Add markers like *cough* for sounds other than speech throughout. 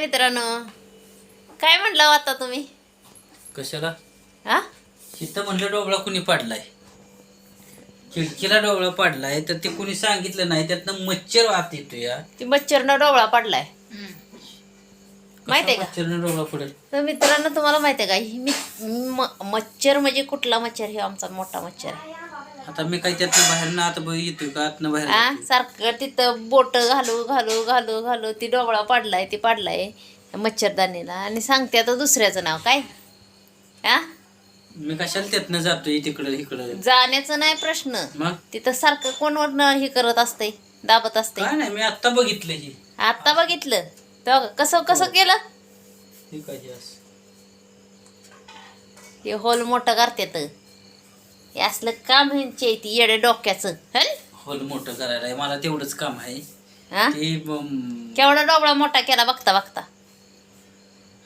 मित्रांनो काय म्हणलं हो आता तुम्ही? कशाला? हा? इथं म्हणलं डोबळा कुणी पाडलाय. खिडकीला डोबळा पाडलाय तर ते कुणी सांगितलं नाही त्यातनं मच्छर आत येतो या ती मच्छरनं डोळा पडलाय. माहितीये का? मच्छरनं डोबळा पडेल? तर मित्रांनो तुम्हाला माहितीये का? ही मी म- मच्छर म्हणजे कुठला मच्छर? हे आमचा मोठा मच्छर आहे. आता मी काही त्यातनं बाहेर ना आता येतोय का? आतनं बाहेर येतोय. सारखं तिथं बोट घालू घालू घालू घालू ती डोळा पाडलाय ती पाडलाय मच्छरदानीला. आणि सांगते आता दुसऱ्याचं नाव काय? हा मी कशाला त्यातनं जातोय तिकडं इकडं? जाण्याचं नाही प्रश्न. मग? तिथं सारखं कोणवर हे करत असते दाबत असते काय नाही मी आत्ता बघितलं ही. आता बघितलं? तेव्हा कसं कसं केलं? हे काय हे असं. हे होल मोठं करतात हे असलं काम ह्यांचे ती येडे डोक्याचं हल हॉल मोठं करायला आहे. मला तेवढंच काम आहे. हा? ते केवढा डोबळा मोठा केला बघता बघता.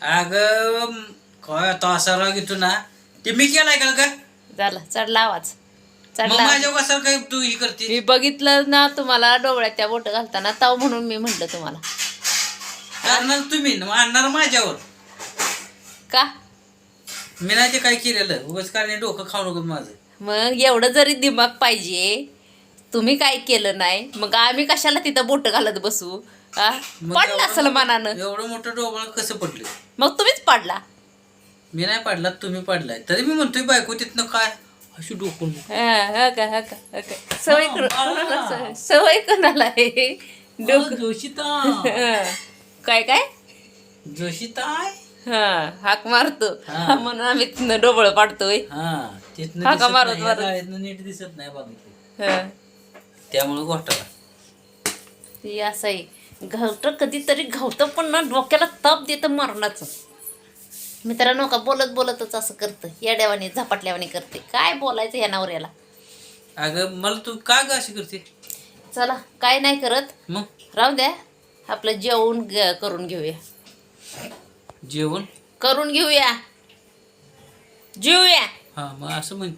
अगं काय आता असा राग येतो ना ते मी केलाय का ग? झाला चढला आवाज. मग चढला. माझ्या कसा काय तू ही करते? मी बघितलं ना तुम्हाला डोळ्यात त्या बोट घालताना ताव म्हणून मी म्हटलं तुम्हाला. करणार तुम्ही? न आणणार माझ्यावर. का? मी नाही ते काय केलेलं. उगाच नाही डोकं खाऊ नको माझं. मग एवढं जरी दिमाग पाहिजे तुम्ही काय केलं नाही मग आम्ही कशाला तिथं बोट घालत बसू? आ? मग पडलं एवढं- असेल मनानं. एवढं मोठं डोबळ कसं पडलं? मग तुम्हीच पडला. मी नाही पाडला तुम्ही पाडलाय. तरी मी म्हणतोय बायको तिथनं काय? अशी डोकून हा, हा का, हा का, हा का. सवय कर- कोणाला सवय- सवय कोणाला आहे? डोकं जोशिता. हा. काय काय? जोशिताय? हा हाक मारतो. हा. म्हणून आम्ही तिथनं डोबळ पाडतोय. हा. तिथनं का दिसत मारत नाही, या मारत. जाळीतनं नीट दिसत नाही बघितलं हा. त्यामुळे घोटाळा. असं आहे. घावतं कधीतरी घावतं पण ना डोक्याला ताप देतं मरणाचं. मित्रांनो का बोलत बोलतच असं करतं. येड्यावानी झपाटल्यावानी करते. काय बोलायचं या नवऱ्याला? अगं मला तू का ग अशी करते? चला काय नाही करत. मग? राहू द्या. आपलं जेवण ग- करून घेऊया. जेवण? करून घेऊया. जेऊया. हा मग असं म्हण.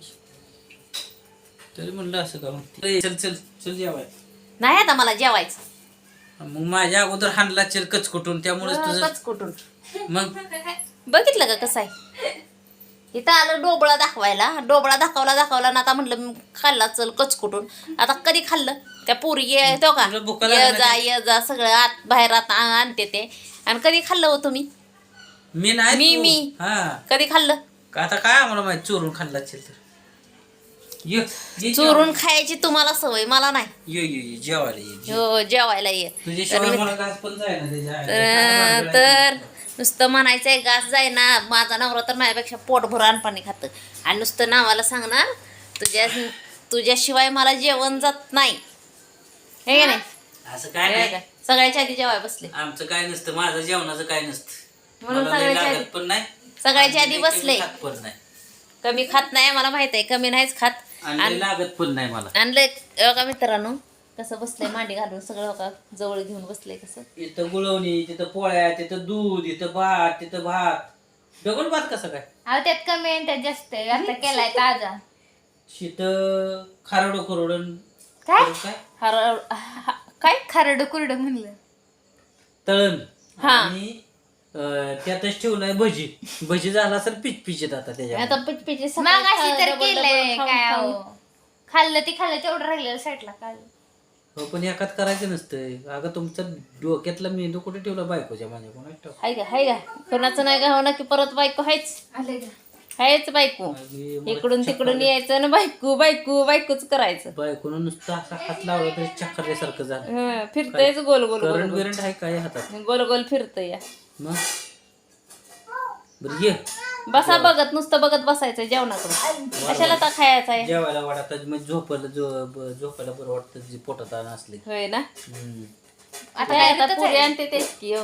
तरी म्हणलं असं का म्हणते चल चल चल जेवाय नाही आता मला जेवायचं. मग माझ्या अगोदर हाणला चल कचकुटून त्यामुळेच तुझं कच कुठून मग? बघितलं का कसं आहे? इथं आलं डोबळा दाखवायला. डोबळा दाखवला दाखवला ना आता म्हटलं मी खाल्ला चल कचकुटून. आता कधी खाल्लं? त्या पोरी येतो का? तुला भुका ये लागल्या जा ये जा सगळं आत बाहेर आत आणते ते. आणि कधी खाल्लं हो तुम्ही? मी नाही मी- तू. मी. हा. कधी खाल्लं? का आता काय आम्हाला माहीत चोरून खाल्ला असेल तर? ये ये चोरून खायची तुम्हाला सवय मला नाही. ये ये ये जेवायला ये जे. हो जेवायला ये. तुझ्याशिवाय मला घास पण जायना त्याच्या तर आईला. तर नुसतं म्हणायचंय घास जाय ना माझा नवरा तर माझ्यापेक्षा पोटभर आणपाणी खातं. आणि नुसतं नावाला सांगणार तुझ्या तुझ्याशिवाय मला जेवण जात नाही. हे का नाही? असं काय हे नाही. का? सगळ्याच्या आधी जेवाय बसले. आमचं काय नसतं माझं जेवणाचं काय नसतं. म्हणून मला लय सगळ्याच्या लागत आधी- पण नाही. सगळ्याच्या आधी बसले. कमी खात पण नाही. कमी खात नाही मला माहीत आहे. कमी नाहीच खात. आणि लय लागत पण नाही मला. आणलं का मित्रांनो कसं बसलंय मांडी घालून. सगळं का जवळ घेऊन बसलंय कसं. इथं गुळवणी तिथं पोळ्या तिथं दूध इथं भात तिथं भात. डबल भात कसं काय? अहो त्यात कमी आणि त्यात जास्त आहे. आता केलाय ताजा. तिथं खारडो करोडन काय? काय? हर हा- काय? खारड कुरड म्हणलं. तळण. हा. आणि त्यातच ठेवलंय भजी. भजी झाला असेल पिच पिचत आता त्याच्या आता पिचपिची मग अशी तर केलंय काय अहो. खाल्लं ती खाल्लं तेवढं राहिलेलं साईडला हो पण एकात करायचं नसतं. अगं तुमचं डोक्यातला मेंदू कुठे ठेवला? बायकोच्या माझ्या कोणाच हाय का हाय का कोणाचं नाही का हो ना की परत बायको हायच आले हायच बायको. मला इकडून तिकडून यायचं ना बायको बायको बायकोच करायचं. बायकोनं नुसतं असा हात लावला तरी चक्करल्यासारखं झालं. हं, फिरतयच गोल गोल गोल करंट गोल. बिरंट आहे काय हातात? गोल गोल फिरतय या. मग बरं ये. बसा बघत नुसतं बघत बसायचं जेवणाकडून कशाला तर खायचं आहे? जेवायला वाटत मग झोपायला झोपायला बरं वाटतं जी पोटात आणा असले. होय ना. आता काय आता पुरी आणते तेच की हो.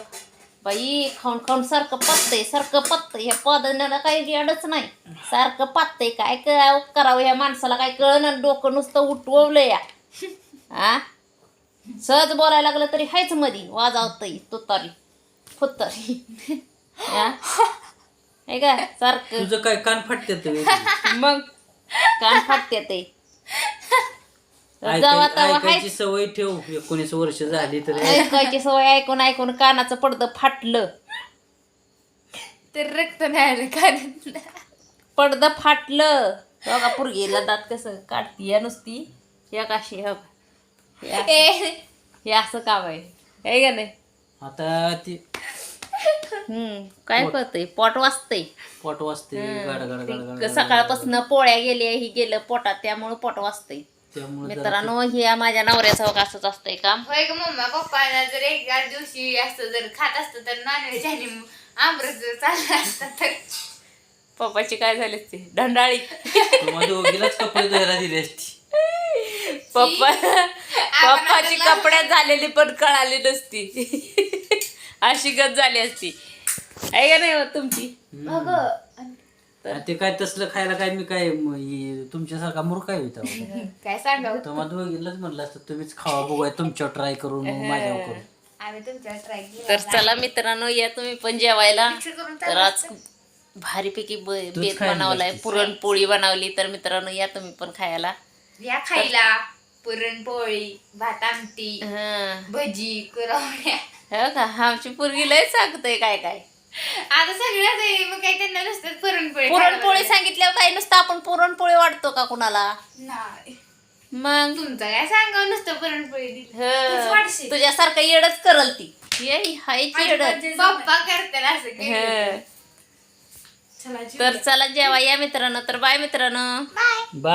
बाई खाऊन खाऊन सारखं पत्तय सारखं पत्तय. ह्या पदण्याला काही अडच नाही. सारखं पातय काय काय करावं ह्या माणसाला काय कळण डोकं नुसतं उठवलं या. *laughs* हा सहज बोलायला लागलं तरी हायच मधी. वाजावतय तुतारी. फुत्तारी. हा? हे का सारखं? तुझं काय कान फाटते मग? कान फाटते ते. जावा तवा हायच ऐकायची सवय ठेव. एकोणीस वर्ष झाली तर. ऐकायची सवय ऐकून ऐकून कानाचं पडदं फाटलं. तर रक्त नाही आलं कारण पडदा फाटलं. बघा पुरगीला दात कसं काढती या नुसती. या काशी हो का? हे असं- हे असं काम आहे. आहे का नाही? आता ती हम्म काय करतंय पोट वाचतंय. पोट वाजते गाड गाड गाड गाड सकाळपासून पोळ्या गेल्या ही गेलं पोटात त्यामुळे पोट वाचतंय. त्यामुळे जरा मित्रांनो हे माझ्या नवऱ्याचं असंच असतंय काम होय ग मम्मा पप्पाला जर एका दिवशी असं जर खात असतं तर नॉनव्हेज आणि आमरस जर चालला असता तर पप्पाची काय झाली ते ढंडाळी तुम्हाला दोघीलाच कपडे धुवायला दिली असती. पप्पा *laughs* पप्पाची कपड्यात झालेली पण कळाली नसती. अशी गत झाली असती. आहे का नाही हो तुमची? ते काय तसलं खायला काय मी काय म- हे तुमच्यासारखा मूर्ख काय होता काय सांगावं? तुम्हाला दोघीलाच म्हणलं असतं तुम्हीच खावा बघूया तुमच्यावर ट्राय करून मग माझ्यावर करून. आम्ही तुमच्या ट्राय तर चला मित्रांनो या तुम्ही पण जेवायला. करून तर आज भारीपैकी ब- बेत खायला बनवलाय. पुरणपोळी बनवली. तर मित्रांनो या तुम्ही पण खायला. या खायला. पुरणपोळी भात आमटी हं. भजी कुरवड्या हो का आमची पोरगी लय सांगतोय काय काय. आता सगळं ते मग काही त्यांना नुसतं पुरणपोळी पुरणपोळी सांगितल्यावर काय नुसतं आपण पुरणपोळी वाटतो का कुणाला? नाही. मग? तुमचं काय सांगावं नुसतं पुरणपोळी दिली. हं. तूच वाटशील. तुझ्यासारखं येडच करल ती. ये हायची येड? पप्पा करतात असं केलं. हं. चला तर चला जेवा या मित्रांनो. तर बाय मित्रांनो. बा